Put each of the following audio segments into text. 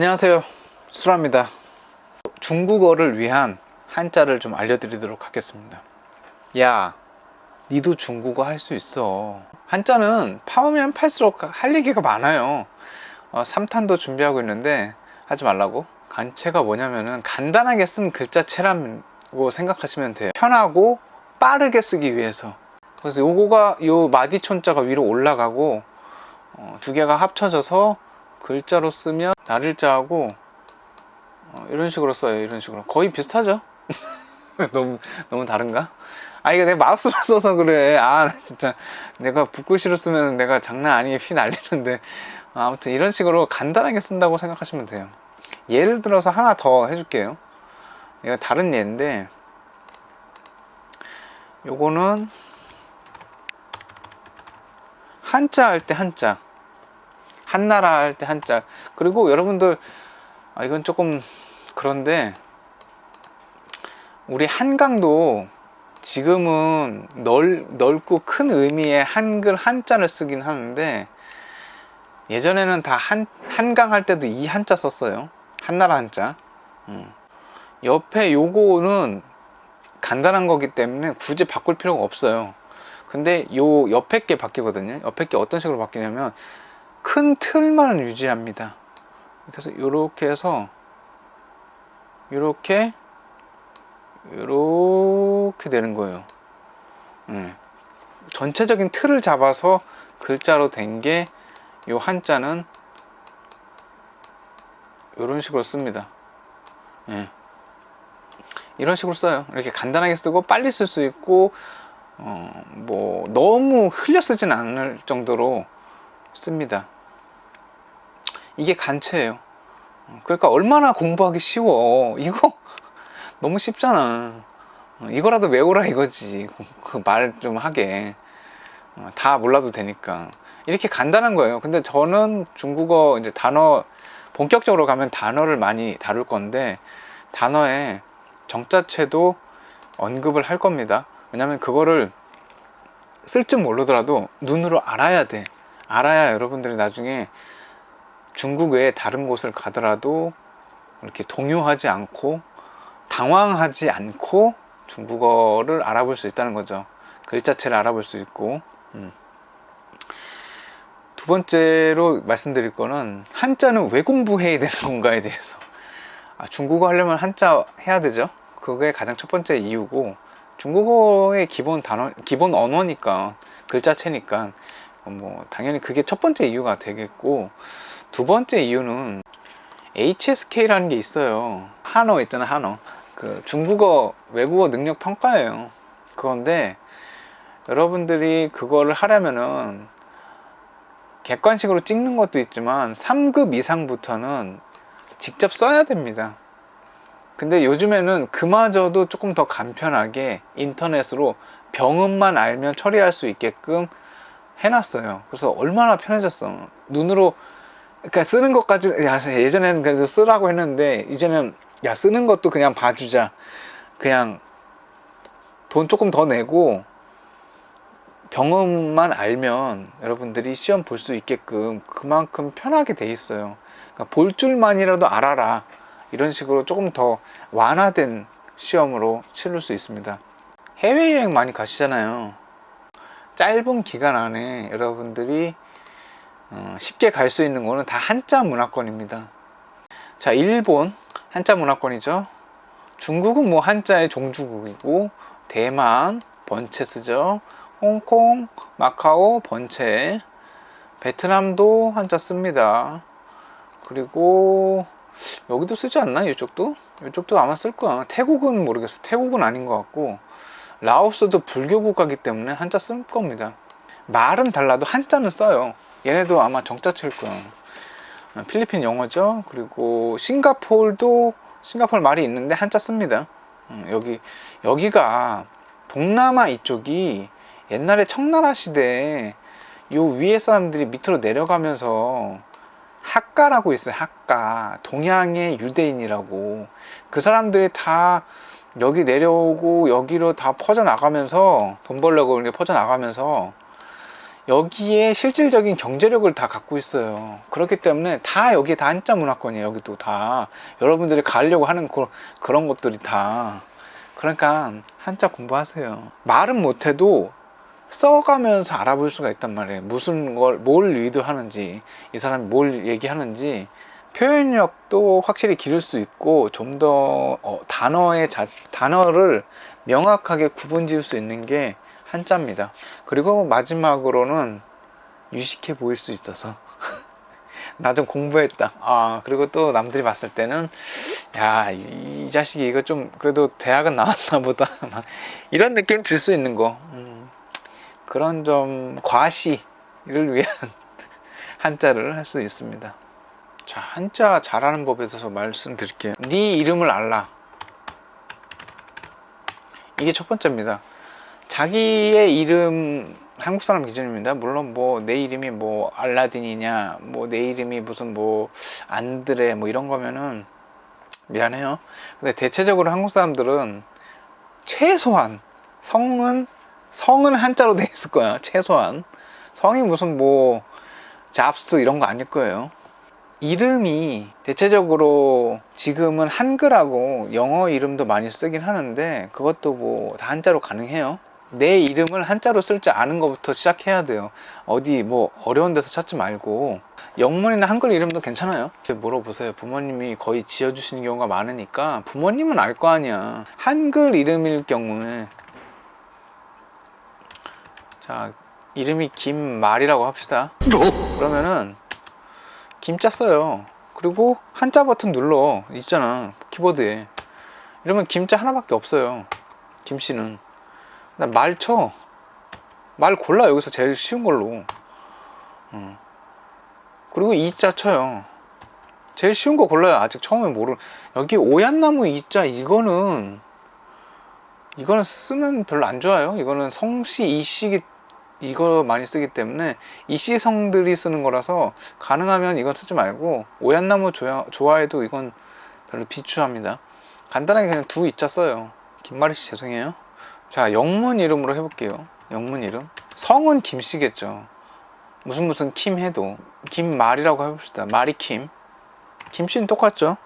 안녕하세요. 수라입니다. 중국어를 위한 한자를 좀 알려드리도록 하겠습니다. 야 니도 중국어 할 수 있어. 한자는 파면 팔수록 할 얘기가 많아요. 어, 3탄도 준비하고 있는데 하지 말라고. 간체가 뭐냐면은 간단하게 쓴 글자체라고 생각하시면 돼요. 편하고 빠르게 쓰기 위해서. 그래서 요거가 요 마디촌자가 위로 올라가고 어, 두 개가 합쳐져서 글자로 쓰면 날일자하고 어, 이런 식으로 써요 이런 식으로. 거의 비슷하죠? 너무 너무 다른가? 아 이게 내 마우스로 써서 그래. 아 진짜. 내가 붓글씨로 쓰면 내가 장난 아니게 피 날리는데. 아무튼 이런 식으로 간단하게 쓴다고 생각하시면 돼요. 예를 들어서 하나 더 해줄게요. 이거 다른 예인데 요거는 한자 할 때 한자 한나라 할 때 한자 그리고 여러분들 아, 이건 조금 그런데 우리 한강도 지금은 넓, 넓고 큰 의미의 한글 한자를 쓰긴 하는데 예전에는 다 한, 한강 할 때도 이 한자 썼어요. 한나라 한자. 음. 옆에 요거는 간단한 거기 때문에 굳이 바꿀 필요가 없어요. 근데 요 옆에 게 바뀌거든요. 옆에 게 어떤 식으로 바뀌냐면 큰 틀만 유지합니다 그래서 이렇게 해서 이렇게 이렇게 되는 거예요 네. 전체적인 틀을 잡아서 글자로 된 게 이 한자는 이런 식으로 씁니다 네. 이런 식으로 써요 이렇게 간단하게 쓰고 빨리 쓸 수 있고 어, 뭐 너무 흘려 쓰진 않을 정도로 씁니다. 이게 간체예요. 그러니까 얼마나 공부하기 쉬워. 이거 너무 쉽잖아. 이거라도 외우라 이거지. 그 말 좀 하게. 어, 다 몰라도 되니까. 이렇게 간단한 거예요. 근데 저는 중국어 이제 단어 본격적으로 가면 단어를 많이 다룰 건데 단어에 정자체도 언급을 할 겁니다. 왜냐면 그거를 쓸 줄 모르더라도 눈으로 알아야 돼 알아야 여러분들이 나중에 중국 외에 다른 곳을 가더라도 이렇게 동요하지 않고 당황하지 않고 중국어를 알아볼 수 있다는 거죠. 글자체를 알아볼 수 있고. 음. 두 번째로 말씀드릴 거는 한자는 왜 공부해야 되는 건가에 대해서. 아, 중국어 하려면 한자 해야 되죠. 그게 가장 첫 번째 이유고. 중국어의 기본 단어 기본 언어니까 글자체니까 뭐 당연히 그게 첫 번째 이유가 되겠고 두 번째 이유는 HSK라는 게 있어요. 한어 있잖아 한어. 그 중국어 외국어 능력 평가예요. 그건데 여러분들이 그거를 하려면은 객관식으로 찍는 것도 있지만 3급 이상부터는 직접 써야 됩니다. 근데 요즘에는 그마저도 조금 더 간편하게 인터넷으로 병음만 알면 처리할 수 있게끔 해놨어요. 그래서 얼마나 편해졌어. 눈으로 그러니까 쓰는 것까지 예전에는 그래도 쓰라고 했는데 이제는 야 쓰는 것도 그냥 봐주자. 그냥 돈 조금 더 내고 병음만 알면 여러분들이 시험 볼 수 있게끔 그만큼 편하게 돼 있어요. 그러니까 볼 줄만이라도 알아라. 이런 식으로 조금 더 완화된 시험으로 치를 수 있습니다. 해외여행 많이 가시잖아요 짧은 기간 안에 여러분들이 어, 쉽게 갈 수 있는 거는 다 한자 문화권입니다. 자 일본 한자 문화권이죠. 중국은 뭐 한자의 종주국이고 대만 번체 쓰죠. 홍콩 마카오 번체. 베트남도 한자 씁니다. 그리고 여기도 쓰지 않나? 이쪽도? 이쪽도 아마 쓸 거야. 태국은 모르겠어. 태국은 아닌 것 같고 라오스도 불교 국가기 때문에 한자 쓸 겁니다. 말은 달라도 한자는 써요. 얘네도 아마 정자체일 거야 필리핀 영어죠? 그리고 싱가폴도 싱가폴 말이 있는데 한자 씁니다. 음, 여기 여기가 동남아 이쪽이 옛날에 청나라 시대에 요 위에 사람들이 밑으로 내려가면서 학가라고 있어요 학가. 동양의 유대인이라고. 그 사람들이 다 여기 내려오고 여기로 다 퍼져 나가면서 돈 벌려고 이렇게 퍼져 나가면서 여기에 실질적인 경제력을 다 갖고 있어요. 그렇기 때문에 다 여기에 다 한자 문화권이에요. 여기도 다 여러분들이 가려고 하는 그, 그런 것들이 다 그러니까 한자 공부하세요. 말은 못해도 써가면서 알아볼 수가 있단 말이에요. 무슨 걸, 뭘 의도하는지, 이 사람이 뭘 얘기하는지, 표현력도 확실히 기를 수 있고, 좀더 어, 단어의 자, 단어를 명확하게 구분 지을 수 있는 게 한자입니다. 그리고 마지막으로는 유식해 보일 수 있어서. 나 좀 공부했다. 아, 그리고 또 남들이 봤을 때는, 야, 이, 이 자식이 이거 좀, 그래도 대학은 나왔나 보다. 막 이런 느낌 들 수 있는 거. 음, 그런 좀 과시를 위한 한자를 할 수 있습니다. 자, 한자 잘하는 법에 대해서 말씀드릴게요. 네 이름을 알라. 이게 첫 번째입니다. 자기의 이름 한국 사람 기준입니다. 물론 뭐 내 이름이 뭐 알라딘이냐, 뭐 내 이름이 무슨 뭐 안드레 뭐 이런 거면은 미안해요. 근데 대체적으로 한국 사람들은 최소한 성은 성은 한자로 돼 있을 거야. 최소한 성이 무슨 뭐 잡스 이런 거 아닐 거예요. 이름이 대체적으로 지금은 한글하고 영어 이름도 많이 쓰긴 하는데 그것도 뭐 다 한자로 가능해요. 내 이름을 한자로 쓸 줄 아는 것부터 시작해야 돼요. 어디 뭐 어려운 데서 찾지 말고 영문이나 한글 이름도 괜찮아요. 물어보세요. 부모님이 거의 지어주시는 경우가 많으니까 부모님은 알 거 아니야. 한글 이름일 경우에 자 이름이 김말이라고 합시다. 그러면은 김자 써요. 그리고 한자 버튼 눌러 있잖아 키보드에. 이러면 김자 하나밖에 없어요. 김씨는. 말 쳐. 말 골라 여기서 제일 쉬운 걸로. 어. 그리고 이자 쳐요. 제일 쉬운 거 골라요. 아직 처음에 모르. 여기 오얏나무 이자 이거는 이거는 쓰면 별로 안 좋아요. 이거는 성씨 이씨기 이거 많이 쓰기 때문에 이씨성들이 쓰는 거라서 가능하면 이건 쓰지 말고 오얏나무 좋아, 좋아해도 이건 별로 비추합니다. 간단하게 그냥 두 이자 써요. 김마리 씨 죄송해요. 자 영문 이름으로 해볼게요. 영문 이름 성은 김씨겠죠. 무슨 무슨 킴 해도 김말이라고 해봅시다. 마리 킴. 김씨는 똑같죠.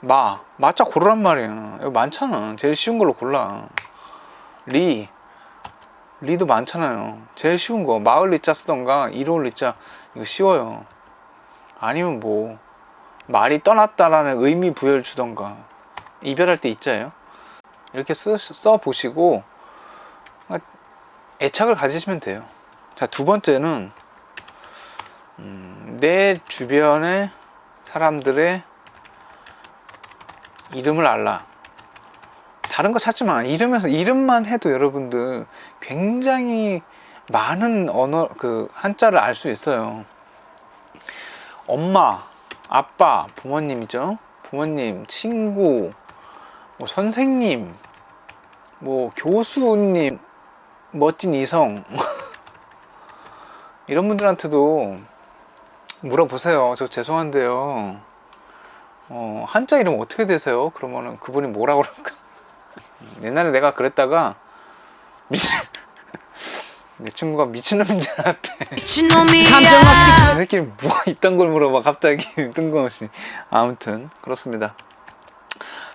마 마자 고르란 말이야. 이거 많잖아. 제일 쉬운 걸로 골라. 리 리도 많잖아요. 제일 쉬운 거 마을 리자 쓰던가 이로울 리자 이거 쉬워요. 아니면 뭐 말이 떠났다라는 의미 부여를 주던가 이별할 때 있자예요. 이렇게 써, 써 보시고 애착을 가지시면 돼요. 자 두 번째는 음, 내 주변의 사람들의 이름을 알라. 다른 거 찾지 마. 이름에서 이름만 해도 여러분들 굉장히 많은 언어 그 한자를 알 수 있어요. 엄마, 아빠, 부모님이죠. 부모님, 친구, 뭐 선생님, 뭐 교수님, 멋진 이성 이런 분들한테도 물어보세요. 저 죄송한데요. 어, 한자 이름 어떻게 되세요? 그러면은 그분이 뭐라 그럴까? 옛날에 내가 그랬다가 미친 내 친구가 미친놈인 줄 알았대. 미친놈이야 이 새끼 뭐 있던 걸 물어봐 갑자기 뜬금없이. 아무튼 그렇습니다.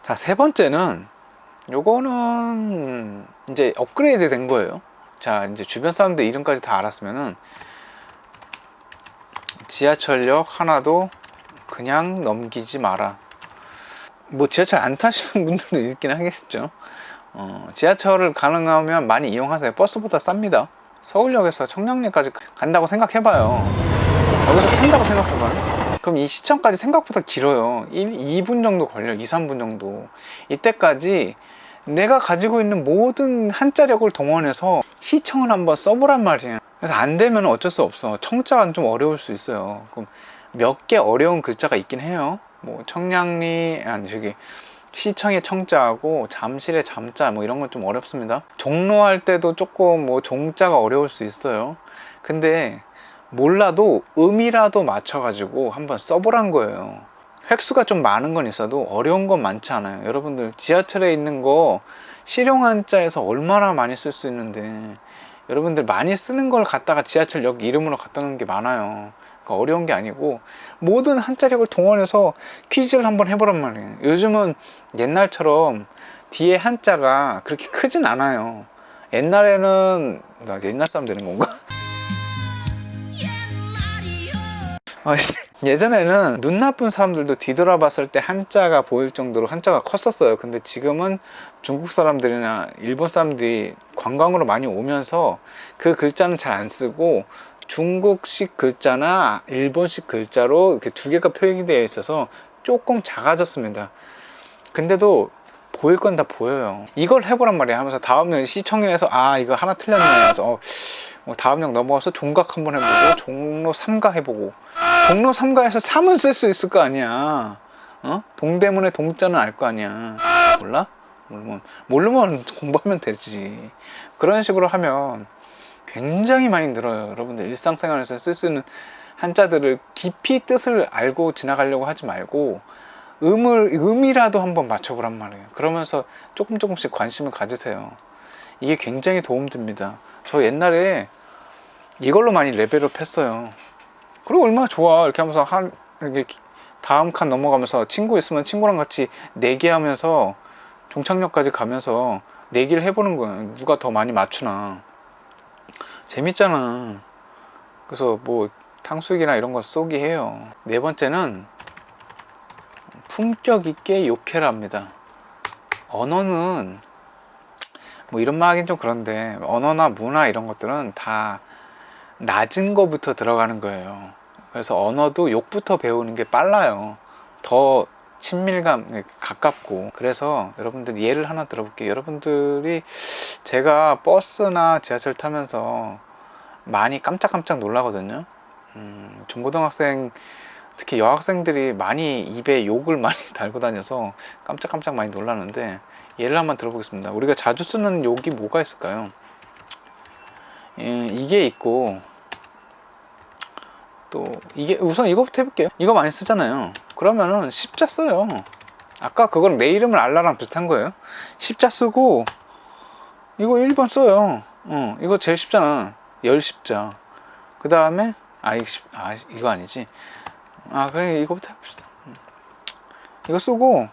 자 세 번째는 요거는 이제 업그레이드 된 거예요. 자 이제 주변 사람들 이름까지 다 알았으면은 지하철역 하나도 그냥 넘기지 마라. 뭐 지하철 안 타시는 분들도 있긴 하겠죠. 어, 지하철을 가능하면 많이 이용하세요. 버스보다 쌉니다. 서울역에서 청량리까지 간다고 생각해봐요. 여기서 탄다고 생각해봐요. 그럼 이 시청까지 생각보다 길어요. 1, 2분 정도 걸려요. 2, 3분 정도. 이때까지 내가 가지고 있는 모든 한자력을 동원해서 시청을 한번 써보란 말이에요. 그래서 안 되면 어쩔 수 없어. 청자가 좀 어려울 수 있어요. 그럼 몇 개 어려운 글자가 있긴 해요. 뭐 청량리 아니 저기 시청의 청자하고 잠실의 잠자 뭐 이런 건 좀 어렵습니다. 종로할 때도 조금 뭐 종자가 어려울 수 있어요. 근데 몰라도 음이라도 맞춰 가지고 한번 써보란 거예요. 획수가 좀 많은 건 있어도 어려운 건 많지 않아요. 여러분들 지하철에 있는 거 실용 한자에서 얼마나 많이 쓸 수 있는데 여러분들 많이 쓰는 걸 갖다가 지하철역 이름으로 갖다 놓은 게 많아요. 그러니까 어려운 게 아니고 모든 한자력을 동원해서 퀴즈를 한번 해보란 말이에요. 요즘은 옛날처럼 뒤에 한자가 그렇게 크진 않아요. 옛날에는 나 옛날 사람 되는 건가? 아, 예전에는 눈 나쁜 사람들도 뒤돌아봤을 때 한자가 보일 정도로 한자가 컸었어요. 근데 지금은 중국 사람들이나 일본 사람들이 관광으로 많이 오면서 그 글자는 잘 안 쓰고 중국식 글자나 일본식 글자로 이렇게 두 개가 표기되어 있어서 조금 작아졌습니다. 근데도 보일 건 다 보여요. 이걸 해보란 말이야 하면서 다음에 시청에서 아 이거 하나 틀렸네 하면서 어, 뭐 다음 역 넘어가서 종각 한번 해보고 종로 3가 해보고 종로 3가에서 3은 쓸 수 있을 거 아니야 어? 동대문의 동자는 알 거 아니야 몰라? 모르면, 모르면 공부하면 되지 그런 식으로 하면 굉장히 많이 늘어요 여러분들. 일상생활에서 쓸 수 있는 한자들을 깊이 뜻을 알고 지나가려고 하지 말고 음을 음이라도 한번 맞춰보란 말이에요. 그러면서 조금 조금씩 관심을 가지세요. 이게 굉장히 도움됩니다. 저 옛날에 이걸로 많이 레벨업 했어요. 그리고 얼마나 좋아. 이렇게 하면서 한 이렇게 다음 칸 넘어가면서 친구 있으면 친구랑 같이 내기 하면서 종착역까지 가면서 내기를 해보는 거야 누가 더 많이 맞추나 재밌잖아 그래서 뭐 탕수육이나 이런 거 쏘기 해요 네 번째는 품격 있게 욕해랍니다 언어는 뭐 이런 말 하긴 좀 그런데 언어나 문화 이런 것들은 다 낮은 거부터 들어가는 거예요. 그래서 언어도 욕부터 배우는 게 빨라요. 더 친밀감 가깝고 그래서 여러분들 예를 하나 들어볼게요. 여러분들이 제가 버스나 지하철 타면서 많이 깜짝깜짝 놀라거든요. 음, 중고등학생 특히 여학생들이 많이 입에 욕을 많이 달고 다녀서 깜짝깜짝 많이 놀라는데 예를 한번 들어보겠습니다. 우리가 자주 쓰는 욕이 뭐가 있을까요? 예, 이게 있고 또 이게 우선 이거부터 해볼게요. 이거 많이 쓰잖아요. 그러면은 십자 써요. 아까 그거랑 내 이름을 알라랑 비슷한 거예요. 십자 쓰고 이거 1번 써요. 어, 이거 제일 쉽잖아. 열 십자. 그 다음에 아, 아 이거 아니지. 아 그래 이거부터 해봅시다. 음. 이거 쓰고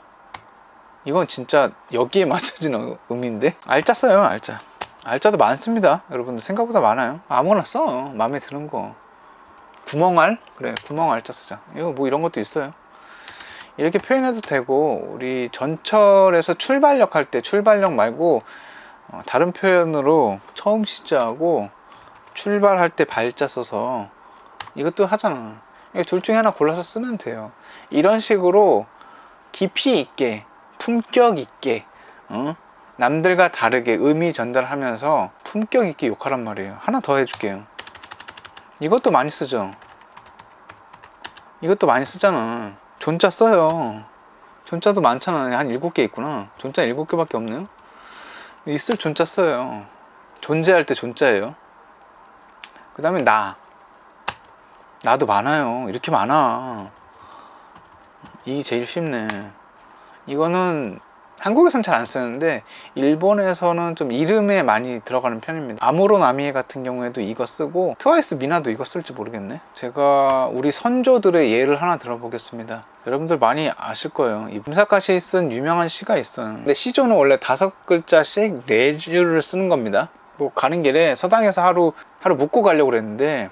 이건 진짜 여기에 맞춰지는 의미인데 알짜 써요 알짜 알짜도 많습니다 여러분들 생각보다 많아요 아무거나 써 마음에 드는 거 구멍알 그래 구멍 알짜 쓰자 이거 뭐 이런 것도 있어요 이렇게 표현해도 되고 우리 전철에서 출발역 할 때 출발역 말고 어, 다른 표현으로 처음 시작하고 출발할 때 발자 써서 이것도 하잖아. 둘 중에 하나 골라서 쓰면 돼요. 이런 식으로 깊이 있게 품격 있게 어? 남들과 다르게 의미 전달하면서 품격 있게 욕하란 말이에요. 하나 더 해줄게요. 이것도 많이 쓰죠? 이것도 많이 쓰잖아 존자 써요. 존자도 많잖아. 한 일곱 개 있구나. 존자 일곱 개밖에 없네요. 있을 존자 써요. 존재할 때 존자예요. 그 다음에 나. 나도 많아요. 이렇게 많아. 이게 제일 쉽네. 이거는 한국에선 잘안 쓰는데 일본에서는 좀 이름에 많이 들어가는 편입니다. 아무로 나미에 같은 경우에도 이거 쓰고 트와이스 미나도 이거 쓸지 모르겠네. 제가 우리 선조들의 예를 하나 들어보겠습니다. 여러분들 많이 아실 거예요. 이 김사카시 쓴 유명한 시가 있어요. 근데 시조는 원래 다섯 글자씩 네 줄을 쓰는 겁니다. 뭐 가는 길에 서당에서 하루 하루 묵고 가려고 그랬는데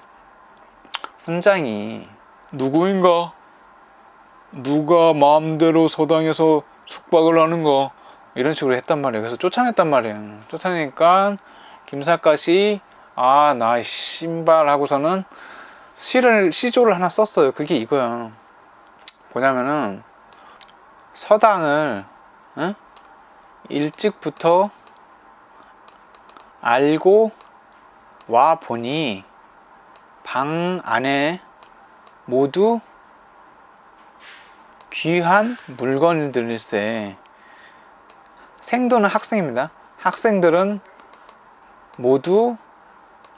훈장이 누구인가? 누가 마음대로 서당에서 숙박을 하는가 이런 식으로 했단 말이에요. 그래서 쫓아냈단 말이에요. 쫓아내니까 김사까시 아나 신발 하고서는 시를 시조를 하나 썼어요. 그게 이거야. 뭐냐면은 서당을 응? 일찍부터 알고 와 보니 방 안에 모두 귀한 물건들일세 생도는 학생입니다. 학생들은 모두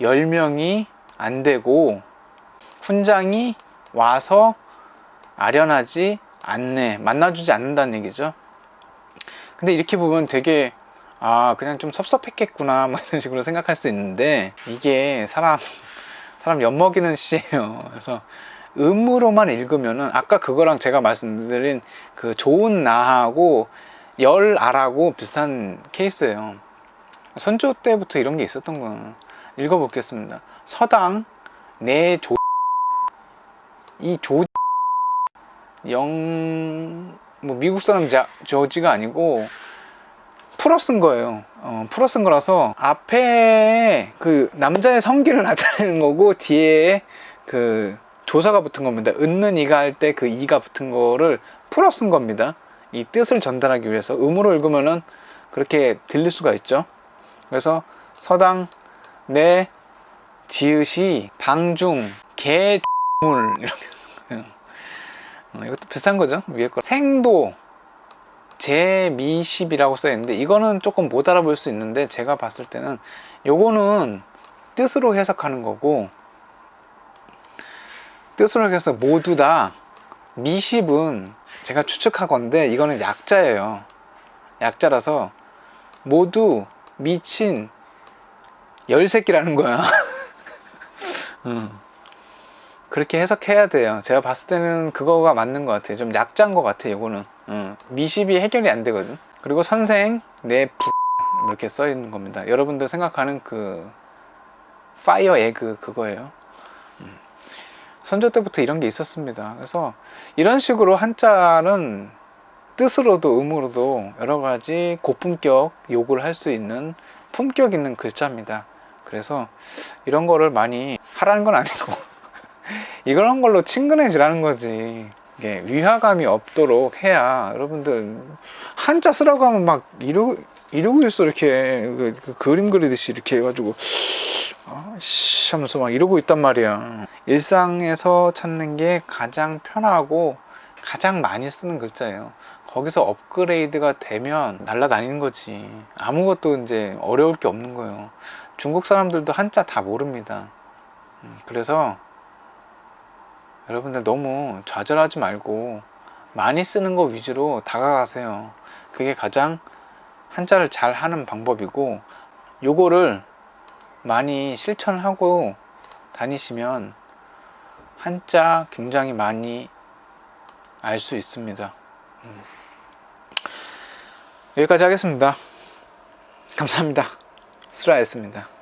10명이 안 되고 훈장이 와서 아련하지 않네 만나주지 않는다는 얘기죠. 근데 이렇게 보면 되게 아 그냥 좀 섭섭했겠구나 뭐 이런 식으로 생각할 수 있는데 이게 사람 사람 엿먹이는 시예요. 그래서 음으로만 읽으면은 아까 그거랑 제가 말씀드린 그 좋은 나하고 열아라고 비슷한 케이스예요. 선조 때부터 이런 게 있었던 거예요. 읽어보겠습니다. 서당 내조 이조 영, 뭐 미국 사람 자, 저지가 아니고 풀어 쓴 거예요. 어, 풀어 쓴 거라서 앞에 그 남자의 성기를 나타내는 거고 뒤에 그 조사가 붙은 겁니다. 은는 이가 할 때 그 이가 붙은 거를 풀어 쓴 겁니다. 이 뜻을 전달하기 위해서 음으로 읽으면은 그렇게 들릴 수가 있죠. 그래서 서당 내 지읒이 방중 개물 이렇게 쓴 거예요. 어, 이것도 비슷한 거죠 위에 거 생도 제미십이라고 써 있는데 이거는 조금 못 알아볼 수 있는데 제가 봤을 때는 요거는 뜻으로 해석하는 거고 뜻으로 해서 모두 다 미십은 제가 추측하건데 이거는 약자예요 약자라서 모두 미친 열새끼라는 거야 음. 그렇게 해석해야 돼요. 제가 봤을 때는 그거가 맞는 것 같아요. 좀 약자인 것 같아요. 이거는 어, 미십이 해결이 안 되거든. 그리고 선생 내 부... 이렇게 써 있는 겁니다. 여러분들 생각하는 그 파이어 에그 그거예요. 음. 선조 때부터 이런 게 있었습니다. 그래서 이런 식으로 한자는 뜻으로도 음으로도 여러 가지 고품격 욕을 할 수 있는 품격 있는 글자입니다. 그래서 이런 거를 많이 하라는 건 아니고 이런 걸로 친근해지라는 거지. 이게 위화감이 없도록 해야 여러분들 한자 쓰라고 하면 막 이러고 이러고 있어 이렇게 그, 그 그림 그리듯이 이렇게 해가지고 아씨 하면서 막 이러고 있단 말이야. 일상에서 찾는 게 가장 편하고 가장 많이 쓰는 글자예요. 거기서 업그레이드가 되면 날라다니는 거지. 아무것도 이제 어려울 게 없는 거예요. 중국 사람들도 한자 다 모릅니다. 음, 그래서 여러분들 너무 좌절하지 말고 많이 쓰는 거 위주로 다가가세요. 그게 가장 한자를 잘 하는 방법이고 요거를 많이 실천하고 다니시면 한자 굉장히 많이 알 수 있습니다. 음. 여기까지 하겠습니다. 감사합니다. 수라였습니다.